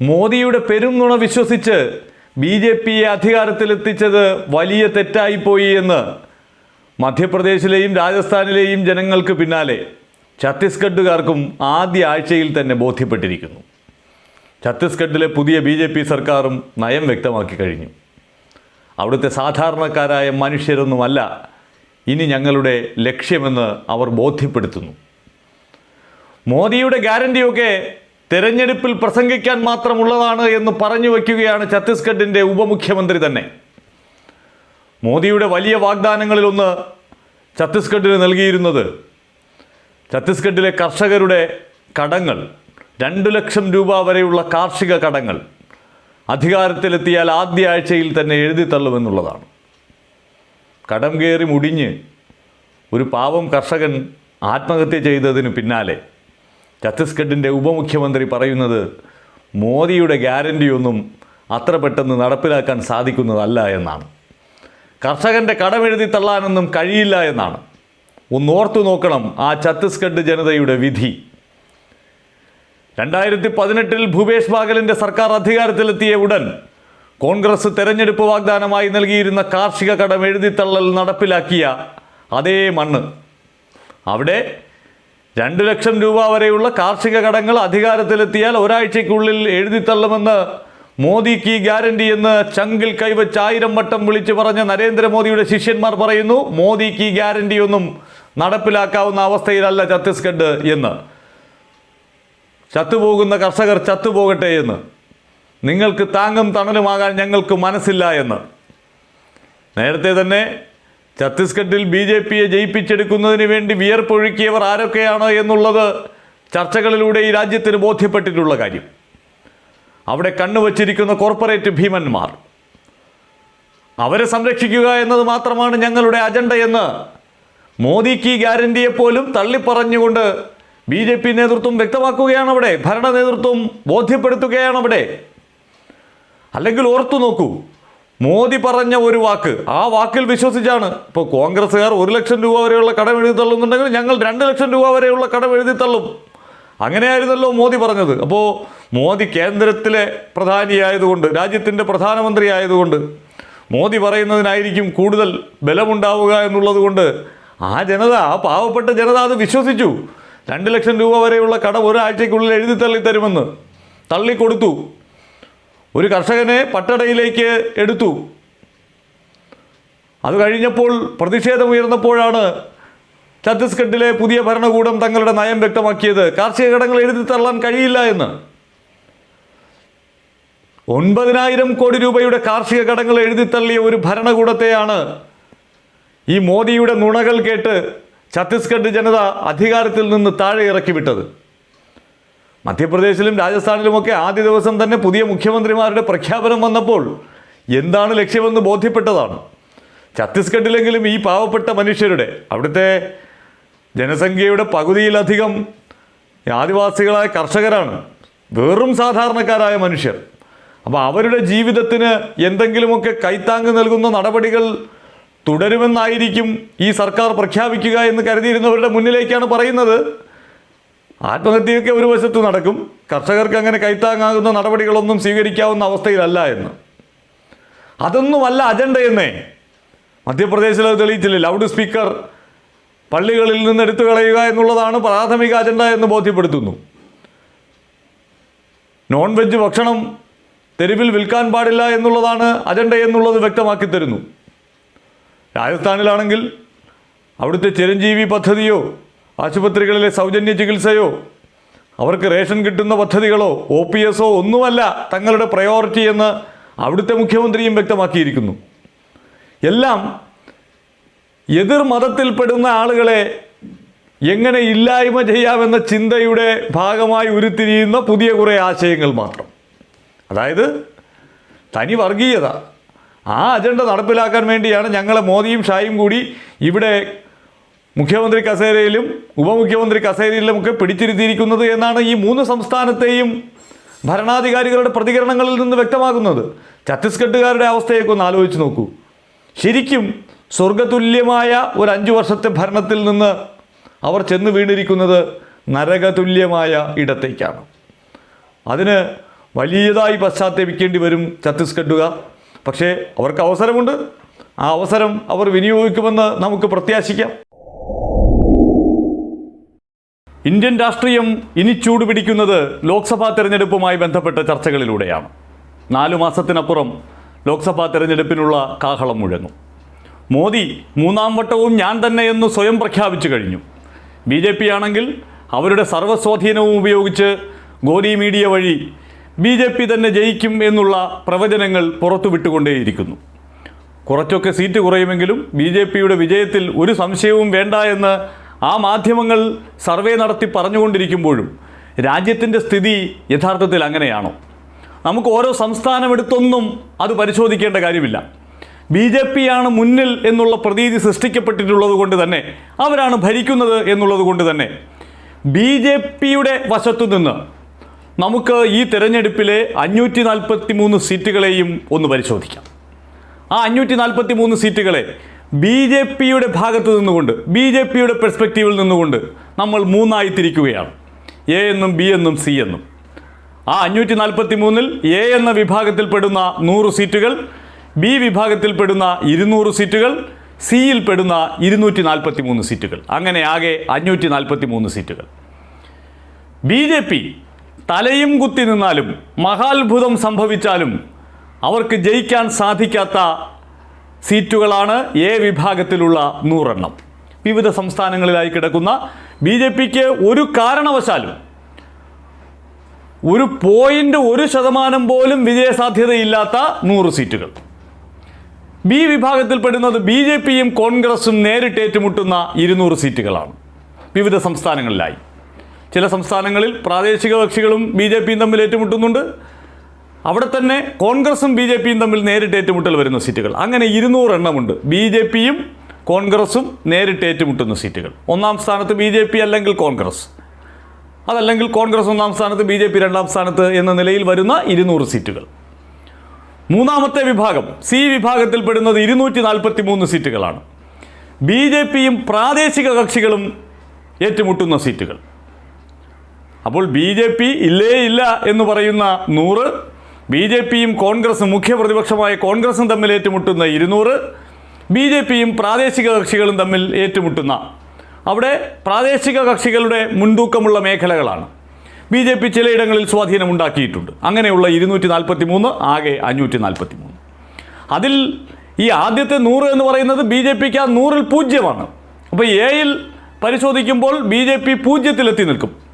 മോദിയുടെ പെരുംനുണ വിശ്വസിച്ച് B J പിയെ അധികാരത്തിലെത്തിച്ചത് വലിയ തെറ്റായിപ്പോയി എന്ന് മധ്യപ്രദേശിലെയും രാജസ്ഥാനിലെയും ജനങ്ങൾക്ക് പിന്നാലെ ഛത്തീസ്ഗഡുകാർക്കും ആദ്യ ആഴ്ചയിൽ തന്നെ ബോധ്യപ്പെട്ടിരിക്കുന്നു. ഛത്തീസ്ഗഡിലെ പുതിയ ബി ജെ പി സർക്കാരും നയം വ്യക്തമാക്കി കഴിഞ്ഞു. അവിടുത്തെ സാധാരണക്കാരായ മനുഷ്യരൊന്നുമല്ല ഇനി ഞങ്ങളുടെ ലക്ഷ്യമെന്ന് അവർ ബോധ്യപ്പെടുത്തുന്നു. മോദിയുടെ ഗ്യാരണ്ടിയൊക്കെ തെരഞ്ഞെടുപ്പിൽ പ്രസംഗിക്കാൻ മാത്രമുള്ളതാണ് എന്ന് പറഞ്ഞു വയ്ക്കുകയാണ് ഛത്തീസ്ഗഡിന്റെ ഉപമുഖ്യമന്ത്രി തന്നെ. മോദിയുടെ വലിയ വാഗ്ദാനങ്ങളിലൊന്ന് ഛത്തീസ്ഗഡിന് നൽകിയിരുന്നത് ഛത്തീസ്ഗഡിലെ കർഷകരുടെ കടങ്ങൾ രണ്ട് ലക്ഷം രൂപ വരെയുള്ള കാർഷിക കടങ്ങൾ അധികാരത്തിലെത്തിയാൽ ആദ്യ ആഴ്ചയിൽ തന്നെ എഴുതി തള്ളുമെന്നുള്ളതാണ്. കടം കയറി മുടിഞ്ഞ് ഒരു പാവം കർഷകൻ ആത്മഹത്യ ചെയ്തതിന് പിന്നാലെ ഛത്തീസ്ഗഡിന്റെ ഉപമുഖ്യമന്ത്രി പറയുന്നത് മോദിയുടെ ഗ്യാരന്റിയൊന്നും അത്ര പെട്ടെന്ന് നടപ്പിലാക്കാൻ സാധിക്കുന്നതല്ല എന്നാണ്. കർഷകന്റെ കടമെഴുതി തള്ളാനൊന്നും കഴിയില്ല എന്നാണ്. ഒന്നോർത്തു നോക്കണം ആ ഛത്തീസ്ഗഡ് ജനതയുടെ വിധി. രണ്ടായിരത്തി പതിനെട്ടിൽ ഭൂപേഷ് ബാഗലിന്റെ സർക്കാർ അധികാരത്തിലെത്തിയ ഉടൻ കോൺഗ്രസ് തെരഞ്ഞെടുപ്പ് വാഗ്ദാനമായി നൽകിയിരുന്ന കാർഷിക കടം എഴുതിത്തള്ളൽ നടപ്പിലാക്കിയ അതേ മണ്ണ്. അവിടെ രണ്ട് ലക്ഷം രൂപ വരെയുള്ള കാർഷിക കടങ്ങൾ അധികാരത്തിലെത്തിയാൽ ഒരാഴ്ചയ്ക്കുള്ളിൽ എഴുതിത്തള്ളുമെന്ന് മോദിക്ക് ഗ്യാരണ്ടി എന്ന് ചങ്കിൽ കൈവച്ച് ആയിരം വട്ടം വിളിച്ചു പറഞ്ഞ നരേന്ദ്രമോദിയുടെ ശിഷ്യന്മാർ പറയുന്നു മോദിക്ക് ഗ്യാരണ്ടി ഒന്നും നടപ്പിലാക്കാവുന്ന അവസ്ഥയിലല്ല ഛത്തീസ്ഗഡ് എന്ന്. ചത്തുപോകുന്ന കർഷകർ ചത്തുപോകട്ടെ എന്ന്. നിങ്ങൾക്ക് താങ്ങും തണലുമാകാൻ ഞങ്ങൾക്ക് മനസ്സില്ല എന്ന്. നേരത്തെ തന്നെ ഛത്തീസ്ഗഡിൽ ബി ജെ പിയെ ജയിപ്പിച്ചെടുക്കുന്നതിന് വേണ്ടി വിയർപ്പൊഴുക്കിയവർ ആരൊക്കെയാണ് എന്നുള്ളത് ചർച്ചകളിലൂടെ ഈ രാജ്യത്തിന് ബോധ്യപ്പെട്ടിട്ടുള്ള കാര്യം. അവിടെ കണ്ണുവച്ചിരിക്കുന്ന കോർപ്പറേറ്റ് ഭീമന്മാർ. അവരെ സംരക്ഷിക്കുക എന്നത് മാത്രമാണ് ഞങ്ങളുടെ അജണ്ട എന്ന് മോദിക്ക് ഈ ഗ്യാരണ്ടിയെ പോലും തള്ളിപ്പറഞ്ഞുകൊണ്ട് ബി ജെ പി നേതൃത്വം വ്യക്തമാക്കുകയാണ് അവിടെ ഭരണ നേതൃത്വം ബോധ്യപ്പെടുത്തുകയാണ് അവിടെ. അല്ലെങ്കിൽ ഓർത്തു നോക്കൂ മോദി പറഞ്ഞ ഒരു വാക്ക് ആ വാക്കിൽ വിശ്വസിച്ചാണ്. ഇപ്പോൾ കോൺഗ്രസ്സുകാർ ഒരു ലക്ഷം രൂപ വരെയുള്ള കടം എഴുതി തള്ളുന്നുണ്ടെങ്കിൽ ഞങ്ങൾ രണ്ട് ലക്ഷം രൂപ വരെയുള്ള കടം എഴുതി തള്ളും. അങ്ങനെയായിരുന്നല്ലോ മോദി പറഞ്ഞത്. അപ്പോൾ മോദി കേന്ദ്രത്തിലെ പ്രധാനിയായതുകൊണ്ട് രാജ്യത്തിന്റെ പ്രധാനമന്ത്രി ആയതുകൊണ്ട് മോദി പറയുന്നതിനായിരിക്കും കൂടുതൽ ബലമുണ്ടാവുക എന്നുള്ളത് കൊണ്ട് ആ ജനത ആ പാവപ്പെട്ട ജനത അത് വിശ്വസിച്ചു. രണ്ട് ലക്ഷം രൂപ വരെയുള്ള കടം ഒരാഴ്ചയ്ക്കുള്ളിൽ എഴുതി തള്ളി തരുമെന്ന് തള്ളിക്കൊടുത്തു. ഒരു കർഷകനെ പട്ടടയിലേക്ക് എടുത്തു. അത് കഴിഞ്ഞപ്പോൾ പ്രതിഷേധമുയർന്നപ്പോഴാണ് ഛത്തീസ്ഗഡിലെ പുതിയ ഭരണകൂടം തങ്ങളുടെ നയം വ്യക്തമാക്കിയത്. കാർഷിക കടങ്ങൾ എഴുതി തള്ളാൻ കഴിയില്ല എന്ന്. ഒൻപതിനായിരം കോടി രൂപയുടെ കാർഷിക കടങ്ങൾ എഴുതി തള്ളിയ ഒരു ഭരണകൂടത്തെയാണ് ഈ മോദിയുടെ നുണകൾ കേട്ട് ഛത്തീസ്ഗഡ് ജനത അധികാരത്തിൽ നിന്ന് താഴെ ഇറക്കി വിട്ടത് മധ്യപ്രദേശിലും രാജസ്ഥാനിലുമൊക്കെ ആദ്യ ദിവസം തന്നെ പുതിയ മുഖ്യമന്ത്രിമാരുടെ പ്രഖ്യാപനം വന്നപ്പോൾ എന്താണ് ലക്ഷ്യമെന്ന് ബോധ്യപ്പെട്ടതാണ്. ഛത്തീസ്ഗഡിലെങ്കിലും ഈ പാവപ്പെട്ട മനുഷ്യരുടെ അവിടുത്തെ ജനസംഖ്യയുടെ പകുതിയിലധികം ആദിവാസികളായ കർഷകരാണ്. വെറും സാധാരണക്കാരായ മനുഷ്യർ. അപ്പോൾ അവരുടെ ജീവിതത്തിന് എന്തെങ്കിലുമൊക്കെ കൈത്താങ്ങ് നൽകുന്ന നടപടികൾ തുടരുമെന്നായിരിക്കും ഈ സർക്കാർ പ്രഖ്യാപിക്കുക എന്ന് കരുതിയിരുന്നവരുടെ മുന്നിലേക്കാണ് പറയുന്നത്. ആത്മഹത്യയൊക്കെ ഒരു വശത്ത് നടക്കും. കർഷകർക്ക് അങ്ങനെ കൈത്താങ്ങാകുന്ന നടപടികളൊന്നും സ്വീകരിക്കാവുന്ന അവസ്ഥയിലല്ല എന്ന്. അതൊന്നുമല്ല അജണ്ടയെന്നേ മധ്യപ്രദേശിൽ അത് തെളിയിച്ചില്ല. ലൗഡ് സ്പീക്കർ പള്ളികളിൽ നിന്ന് എടുത്തു കളയുക എന്നുള്ളതാണ് പ്രാഥമിക അജണ്ട എന്ന് ബോധ്യപ്പെടുത്തുന്നു. നോൺ വെജ് ഭക്ഷണം തെരുവിൽ വിൽക്കാൻ പാടില്ല എന്നുള്ളതാണ് അജണ്ട എന്നുള്ളത് വ്യക്തമാക്കി തരുന്നു. രാജസ്ഥാനിലാണെങ്കിൽ അവിടുത്തെ ചിരഞ്ജീവി പദ്ധതിയോ ആശുപത്രികളിലെ സൗജന്യ ചികിത്സയോ അവർക്ക് റേഷൻ കിട്ടുന്ന പദ്ധതികളോ ഒ പി എസോ ഒന്നുമല്ല തങ്ങളുടെ പ്രയോറിറ്റി എന്ന് അവിടുത്തെ മുഖ്യമന്ത്രിയും വ്യക്തമാക്കിയിരിക്കുന്നു. എല്ലാം എതിർ മതത്തിൽപ്പെടുന്ന ആളുകളെ എങ്ങനെ ഇല്ലായ്മ ചെയ്യാമെന്ന ചിന്തയുടെ ഭാഗമായി ഉരുത്തിരിയുന്ന പുതിയ കുറേ ആശയങ്ങൾ മാത്രം. അതായത് തനി വർഗീയത. ആ അജണ്ട നടപ്പിലാക്കാൻ വേണ്ടിയാണ് ഞങ്ങളെ മോദിയും ഷായും കൂടി ഇവിടെ മുഖ്യമന്ത്രി കസേരയിലും ഉപമുഖ്യമന്ത്രി കസേരയിലും ഒക്കെ പിടിച്ചിരുത്തിയിരിക്കുന്നത് എന്നാണ് ഈ മൂന്ന് സംസ്ഥാനത്തെയും ഭരണാധികാരികളുടെ പ്രതികരണങ്ങളിൽ നിന്ന് വ്യക്തമാകുന്നത്. ഛത്തീസ്ഗഡുകാരുടെ അവസ്ഥയൊക്കെ ഒന്ന് ആലോചിച്ച് നോക്കൂ. ശരിക്കും സ്വർഗതുല്യമായ ഒരു അഞ്ചു വർഷത്തെ ഭരണത്തിൽ നിന്ന് അവർ ചെന്ന് വീണിരിക്കുന്നത് നരകതുല്യമായ ഇടത്തേക്കാണ്. അതിന് വലിയതായി പശ്ചാത്തപിക്കേണ്ടി വരും ഛത്തീസ്ഗഡുകാർ. പക്ഷേ അവർക്ക് അവസരമുണ്ട്. ആ അവസരം അവർ വിനിയോഗിക്കുമെന്ന് നമുക്ക് പ്രത്യാശിക്കാം. ഇന്ത്യൻ രാഷ്ട്രീയം ഇനി ചൂടുപിടിക്കുന്നത് ലോക്സഭാ തെരഞ്ഞെടുപ്പുമായി ബന്ധപ്പെട്ട ചർച്ചകളിലൂടെയാണ്. നാലു മാസത്തിനപ്പുറം ലോക്സഭാ തെരഞ്ഞെടുപ്പിനുള്ള കാഹളം മുഴങ്ങും. മോദി മൂന്നാം വട്ടവും ഞാൻ തന്നെ എന്ന് സ്വയം പ്രഖ്യാപിച്ചു കഴിഞ്ഞു. ബി ജെ പി ആണെങ്കിൽ അവരുടെ സർവസ്വാധീനവും ഉപയോഗിച്ച് ഗോദി മീഡിയ വഴി ബി ജെ പി തന്നെ ജയിക്കും എന്നുള്ള പ്രവചനങ്ങൾ പുറത്തുവിട്ടുകൊണ്ടേയിരിക്കുന്നു. കുറച്ചൊക്കെ സീറ്റ് കുറയുമെങ്കിലും ബി ജെ പിയുടെ വിജയത്തിൽ ഒരു സംശയവും വേണ്ട എന്ന് ആ മാധ്യമങ്ങൾ സർവേ നടത്തി പറഞ്ഞുകൊണ്ടിരിക്കുമ്പോഴും രാജ്യത്തിന്റെ സ്ഥിതി യഥാർത്ഥത്തിൽ അങ്ങനെയാണോ? നമുക്ക് ഓരോ സംസ്ഥാനം എടുത്തൊന്നും അത് പരിശോധിക്കേണ്ട കാര്യമില്ല. ബി ജെ പിയാണ് മുന്നിൽ എന്നുള്ള പ്രതീതി സൃഷ്ടിക്കപ്പെട്ടിട്ടുള്ളത് കൊണ്ട് തന്നെ അവരാണ് ഭരിക്കുന്നത് എന്നുള്ളത് കൊണ്ട് തന്നെ ബി ജെ പിയുടെ വശത്തു നിന്ന് നമുക്ക് ഈ തിരഞ്ഞെടുപ്പിലെ അഞ്ഞൂറ്റി നാൽപ്പത്തി മൂന്ന് സീറ്റുകളെയും ഒന്ന് പരിശോധിക്കാം. ആ അഞ്ഞൂറ്റി നാൽപ്പത്തി മൂന്ന് സീറ്റുകളെ ബി ജെ പിയുടെ ഭാഗത്ത് നിന്നുകൊണ്ട് ബി ജെ പിയുടെ പെർസ്പെക്റ്റീവിൽ നിന്നുകൊണ്ട് നമ്മൾ മൂന്നായി തിരിക്കുകയാണ് എ എന്നും ബി എന്നും സി എന്നും. ആ അഞ്ഞൂറ്റി നാൽപ്പത്തി മൂന്നിൽ എ എന്ന വിഭാഗത്തിൽപ്പെടുന്ന നൂറ് സീറ്റുകൾ ബി വിഭാഗത്തിൽപ്പെടുന്ന ഇരുന്നൂറ് സീറ്റുകൾ സിയിൽ പെടുന്ന ഇരുന്നൂറ്റി നാൽപ്പത്തി മൂന്ന് സീറ്റുകൾ. അങ്ങനെ ആകെ അഞ്ഞൂറ്റി നാൽപ്പത്തി മൂന്ന് സീറ്റുകൾ. ബി ജെ പി തലയും കുത്തി നിന്നാലും മഹാത്ഭുതം സംഭവിച്ചാലും അവർക്ക് ജയിക്കാൻ സാധിക്കാത്ത സീറ്റുകളാണ് എ വിഭാഗത്തിലുള്ള നൂറെണ്ണം. വിവിധ സംസ്ഥാനങ്ങളിലായി കിടക്കുന്ന ബി ജെ പിക്ക് ഒരു കാരണവശാലും ഒരു പോയിന്റ് ഒരു ശതമാനം പോലും വിജയസാധ്യതയില്ലാത്ത നൂറ് സീറ്റുകൾ. ബി വിഭാഗത്തിൽപ്പെടുന്നത് ബി ജെ പിയും കോൺഗ്രസും നേരിട്ട് ഏറ്റുമുട്ടുന്ന ഇരുന്നൂറ് സീറ്റുകളാണ് വിവിധ സംസ്ഥാനങ്ങളിലായി. ചില സംസ്ഥാനങ്ങളിൽ പ്രാദേശിക കക്ഷികളും ബി ജെ പിയും തമ്മിൽ ഏറ്റുമുട്ടുന്നുണ്ട്. അവിടെ തന്നെ കോൺഗ്രസും ബി ജെ പിയും തമ്മിൽ നേരിട്ട് ഏറ്റുമുട്ടൽ വരുന്ന സീറ്റുകൾ. അങ്ങനെ ഇരുന്നൂറ് എണ്ണമുണ്ട്. ബി ജെ പിയും കോൺഗ്രസും നേരിട്ട് ഏറ്റുമുട്ടുന്ന സീറ്റുകൾ. ഒന്നാം സ്ഥാനത്ത് ബി ജെ പി അല്ലെങ്കിൽ കോൺഗ്രസ്? അതല്ലെങ്കിൽ കോൺഗ്രസ് ഒന്നാം സ്ഥാനത്ത് ബി ജെ പി രണ്ടാം സ്ഥാനത്ത് എന്ന നിലയിൽ വരുന്ന ഇരുന്നൂറ് സീറ്റുകൾ. മൂന്നാമത്തെ വിഭാഗം സി വിഭാഗത്തിൽപ്പെടുന്നത് ഇരുന്നൂറ്റി നാൽപ്പത്തി മൂന്ന് സീറ്റുകളാണ്. ബി ജെ പിയും പ്രാദേശിക കക്ഷികളും ഏറ്റുമുട്ടുന്ന സീറ്റുകൾ. അപ്പോൾ ബി ജെ പി ഇല്ലേ ഇല്ല എന്ന് പറയുന്ന നൂറ് ബി ജെ പിയും കോൺഗ്രസും മുഖ്യപ്രതിപക്ഷമായ കോൺഗ്രസും തമ്മിൽ ഏറ്റുമുട്ടുന്ന ഇരുന്നൂറ് ബി ജെ പിയും പ്രാദേശിക കക്ഷികളും തമ്മിൽ ഏറ്റുമുട്ടുന്ന. അവിടെ പ്രാദേശിക കക്ഷികളുടെ മുൻതൂക്കമുള്ള മേഖലകളാണ്. ബി ജെ പി ചിലയിടങ്ങളിൽ സ്വാധീനമുണ്ടാക്കിയിട്ടുണ്ട് അങ്ങനെയുള്ള ഇരുന്നൂറ്റി നാൽപ്പത്തി മൂന്ന് ആകെ അഞ്ഞൂറ്റി നാൽപ്പത്തി മൂന്ന് അതിൽ ഈ ആദ്യത്തെ നൂറ് എന്ന് പറയുന്നത് ബി ജെ പിക്ക് ആ നൂറിൽ പൂജ്യമാണ്. അപ്പോൾ എയിൽ പരിശോധിക്കുമ്പോൾ ബി ജെ പി പൂജ്യത്തിലെത്തി നിൽക്കും.